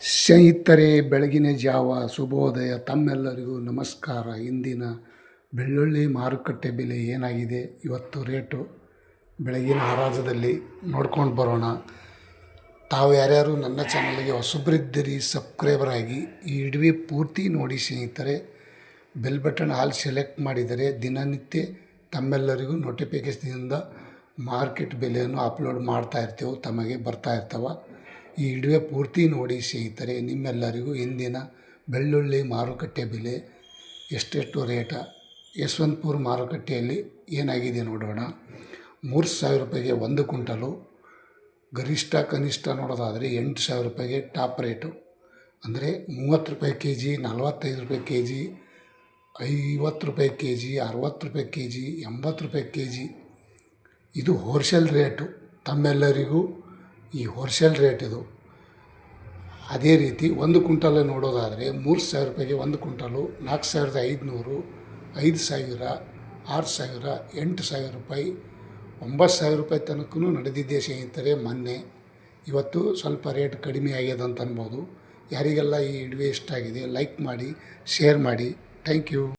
ಸ್ನೇಹಿತರೆ, ಬೆಳಗಿನ ಜಾವ, ಶುಭೋದಯ, ತಮ್ಮೆಲ್ಲರಿಗೂ ನಮಸ್ಕಾರ. ಇಂದಿನ ಬೆಳ್ಳುಳ್ಳಿ ಮಾರುಕಟ್ಟೆ ಬೆಲೆ ಏನಾಗಿದೆ? ಇವತ್ತು ರೇಟು ಬೆಳಗಿನ ಹರಾಜದಲ್ಲಿ ನೋಡ್ಕೊಂಡು ಬರೋಣ. ತಾವು ಯಾರ್ಯಾರು ನನ್ನ ಚಾನಲ್ಗೆ ಹೊಸಬ್ರಿದ್ದೀರಿ, ಸಬ್ಸ್ಕ್ರೈಬರ್ ಆಗಿ, ಈ ಇಡವಿ ಪೂರ್ತಿ ನೋಡಿ ಸ್ನೇಹಿತರೆ. ಬೆಲ್ ಬಟನ್ ಆಲ್ ಸೆಲೆಕ್ಟ್ ಮಾಡಿದರೆ ದಿನನಿತ್ಯ ತಮ್ಮೆಲ್ಲರಿಗೂ ನೋಟಿಫಿಕೇಶನ್ನಿಂದ ಮಾರ್ಕೆಟ್ ಬೆಲೆಯನ್ನು ಅಪ್ಲೋಡ್ ಮಾಡ್ತಾ ಇರ್ತೇವೆ, ತಮಗೆ ಬರ್ತಾ ಇರ್ತವೆ. ಈ ಇಡುವೆ ಪೂರ್ತಿ ನೋಡಿ ಸ್ನೇಹಿತರೆ, ನಿಮ್ಮೆಲ್ಲರಿಗೂ ಇಂದಿನ ಬೆಳ್ಳುಳ್ಳಿ ಮಾರುಕಟ್ಟೆ ಬೆಲೆ ಎಷ್ಟೆಷ್ಟು ರೇಟ? ಯಶವಂತಪುರ ಮಾರುಕಟ್ಟೆಯಲ್ಲಿ ಏನಾಗಿದೆ ನೋಡೋಣ. ಮೂರು ಸಾವಿರ ರೂಪಾಯಿಗೆ ಒಂದು ಕುಂಟಲು ಗರಿಷ್ಠ ಕನಿಷ್ಠ ನೋಡೋದಾದರೆ ಎಂಟು ಸಾವಿರ ರೂಪಾಯಿಗೆ ಟಾಪ್ ರೇಟು. ಅಂದರೆ ಮೂವತ್ತು ರೂಪಾಯಿ ಕೆ ಜಿ ನಲ್ವತ್ತೈದು ರೂಪಾಯಿ ಕೆ ಜಿ ಐವತ್ತು ರೂಪಾಯಿ ಕೆ ಜಿ ಅರವತ್ತು ರೂಪಾಯಿ ಕೆ ಜಿ ಎಂಬತ್ತು ರೂಪಾಯಿ ಕೆ ಜಿ ಇದು ಹೋಲ್ಸೇಲ್ ರೇಟು. ತಮ್ಮೆಲ್ಲರಿಗೂ ಈ ಹೋಲ್ಸೇಲ್ ರೇಟ್ ಇದು. ಅದೇ ರೀತಿ ಒಂದು ಕುಂಟಲ್ ನೋಡೋದಾದರೆ ಮೂರು ಸಾವಿರ ರೂಪಾಯಿಗೆ ಒಂದು ಕುಂಟಲು ನಾಲ್ಕು ಸಾವಿರದ ಐದುನೂರು, ಐದು ಸಾವಿರ, ಆರು ಸಾವಿರ, ಎಂಟು ಸಾವಿರ ರೂಪಾಯಿ, ಒಂಬತ್ತು ಸಾವಿರ ರೂಪಾಯಿ ತನಕೂ ನಡೆದಿದ್ದೇ ಸ್ನೇಹಿತರೆ ಮೊನ್ನೆ. ಇವತ್ತು ಸ್ವಲ್ಪ ರೇಟ್ ಕಡಿಮೆ ಆಗ್ಯದ ಅಂತ ಅನ್ಬೋದು. ಯಾರಿಗೆಲ್ಲ ಈ ವಿಡಿಯೋ ಇಷ್ಟ ಆಗಿದೆ, ಲೈಕ್ ಮಾಡಿ, ಶೇರ್ ಮಾಡಿ. Thank you.